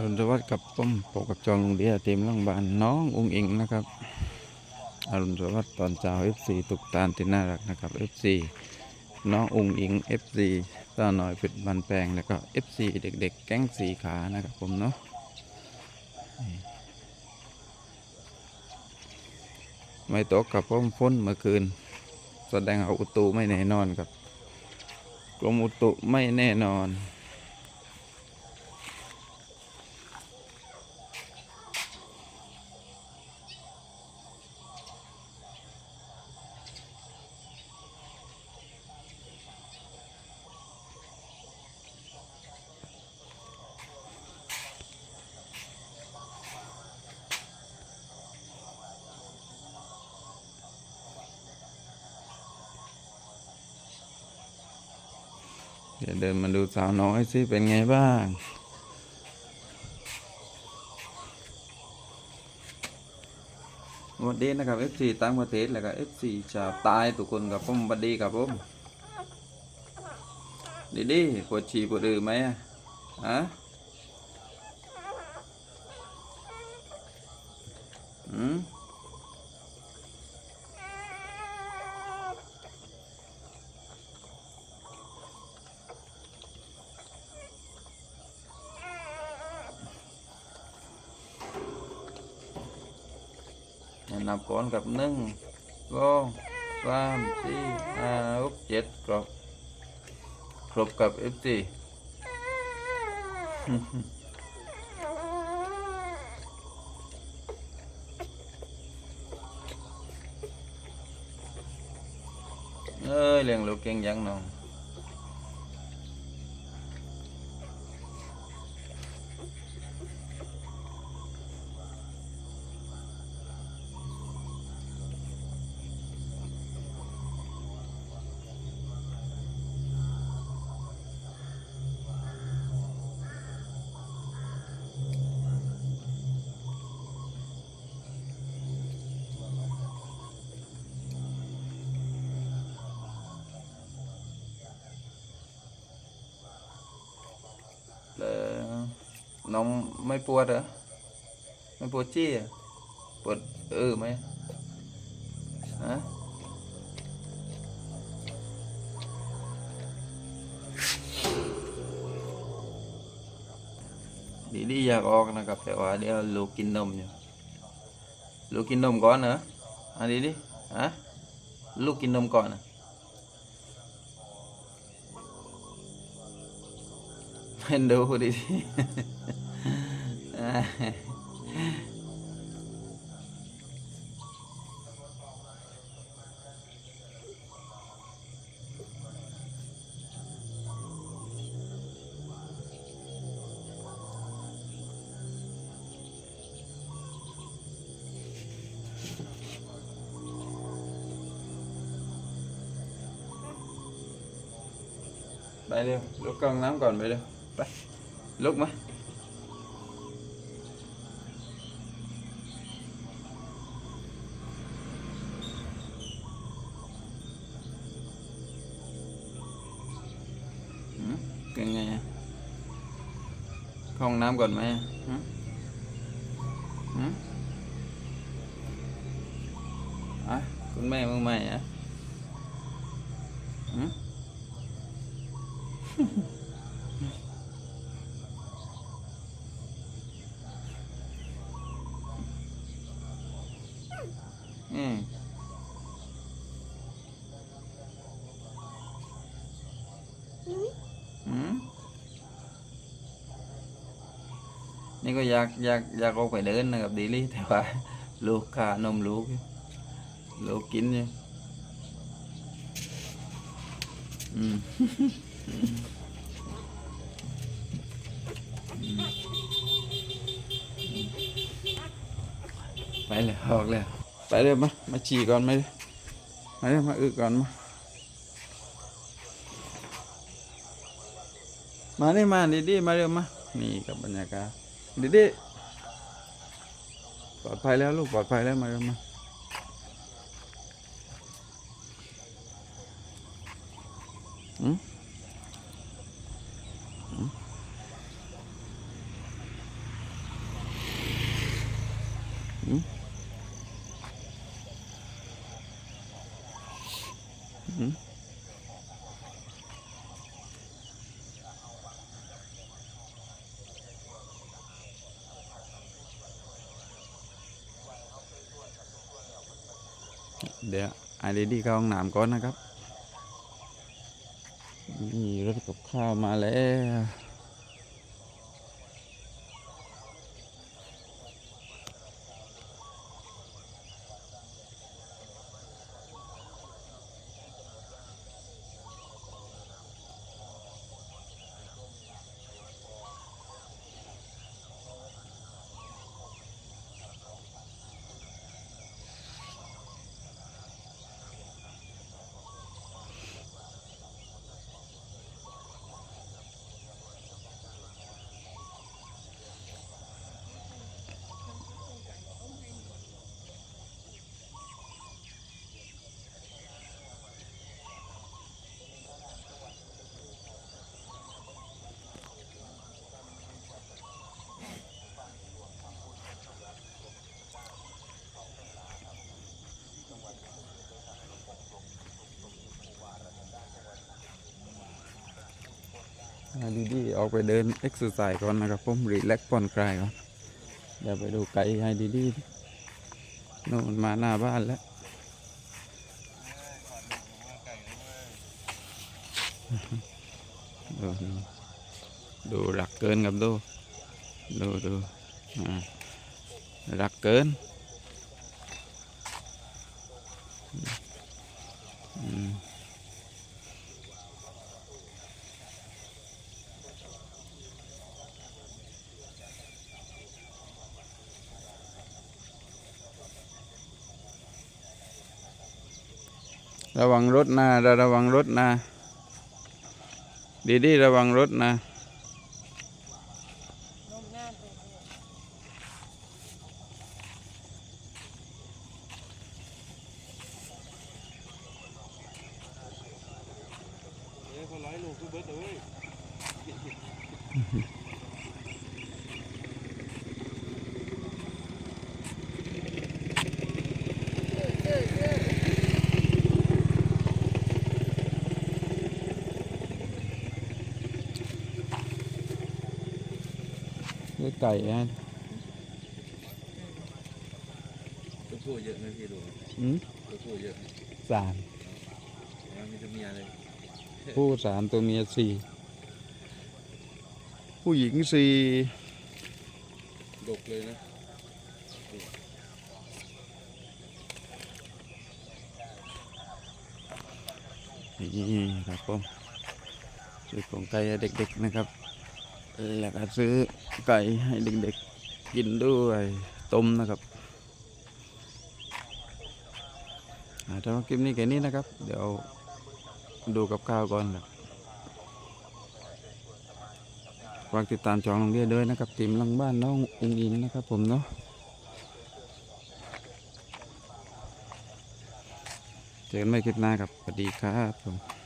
อรุณสวัสดิ์กับผมปกกับจองลุงเดียเต็มร่างบานน้ององค์อิงนะครับอรุณสวัสดิ์ตอนเช้า FC ตุกตาลที่น่ารักนะครับ FC น้ององค์อิง FC ตาหน่อยเป็ดบันแปลงแล้วก็ FC เด็ก ๆ แก๊งสีขานะครับผมเนาะไม่ตกกับผมฝนเมื่อคืน แสดงเอาอุตุไม่แน่นอนครับ กรมอุตุไม่แน่นอน เดี๋ยวเดินมาดูสาวน้อยสิเป็นไงบ้าง วัสดีนะครับ FC ต่างประเทศแล้วก็ FC ชาวใตายทุกคนกับผมสวัสดีครับผมดีดีปวดฉี่ปวดอือไหมอะฮะอืม นับก่อนกับหนึ่งสองสามสี่ห้าหกเจ็ดครบครบกับ FC เอ้ยเลี้ยงลูกเก่งยังน้อง น้องไม่ปวดเหรอ ไม่ปวดจี้ปวดเออไหมฮะดีดีอยากออกนะครับ แต่ว่าเดี๋ยวลูกกินนมอยู่ลูกกินนมก่อนเหรออันนี้ดิฮะลูกกินนมก่อนนะ เห็นดูดิไปเร็วลุกก ล้องน้ำก่อนไปเร็วไปลุกมาหืมเป็นไงห้องน้ำก่อนไหมอะหืมหืมอะคุณแม่มือใหม่อะ อืมอืมนี่ก็อยากอยากอยากออกไปเดินนะครับดีลี่แต่ว่าลูกขานมลูกอยู่ลูกกินอยู่อืมไปเลยออกเลย ไปเลยมา มาฉี่ก่อนมาเลยมาเลยมาอึก่อนมา มานี่มาดิดิมาเร็วมา นี่กับบรรยากาศดิดิปลอดภัยแล้วลูกปลอดภัยแล้วมาเร็วมาอืมอืม เดี๋ยวไอเรดี้เข้าห้องน้ำก่อนนะครับมีรถกับข้าวมาแล้ว ดดี้ออกไปเดินเอ็กซ์ไซส์ก่อนนะครับผมรีแลกซ์ผ่อนคลายก่อนเดี๋ยวไปดูไก่ไอเดดี้โน่นมาหน้าบ้านแล้วดูดูดูรักเกินครับดูดูดูรักเกินอืม ระวังรถนะระวังรถนะ ดีดีระวังรถนะอ้ยคนร้อยลูกทุกเบิดเลย cái cày á ตัวผู้เยอะไหมพี่ดู ừ? ตัวผู้เยอะไหม sàn ว่ามีแต่เมียเลยผู้สามตัวเมียสี่ผู้หญิงสี่ดกเลยนะนี่ครับผมซื้อของไก่ให้เด็กๆนะครับ แล้วก็ซื้อไก่ให้เด็กๆกินด้วยต้มนะครับอาสำหรับคลิปนี้แค่นี้นะครับ เดี๋ยวดูกับข้าวก่อนครับฝากติดตามจองโรงเรียนด้วยนะครับทีมหลังบ้านน้องอุงอิงนะครับผมเนาะเจอกันใหม่คลิปหน้าครับสวัสดีครับผม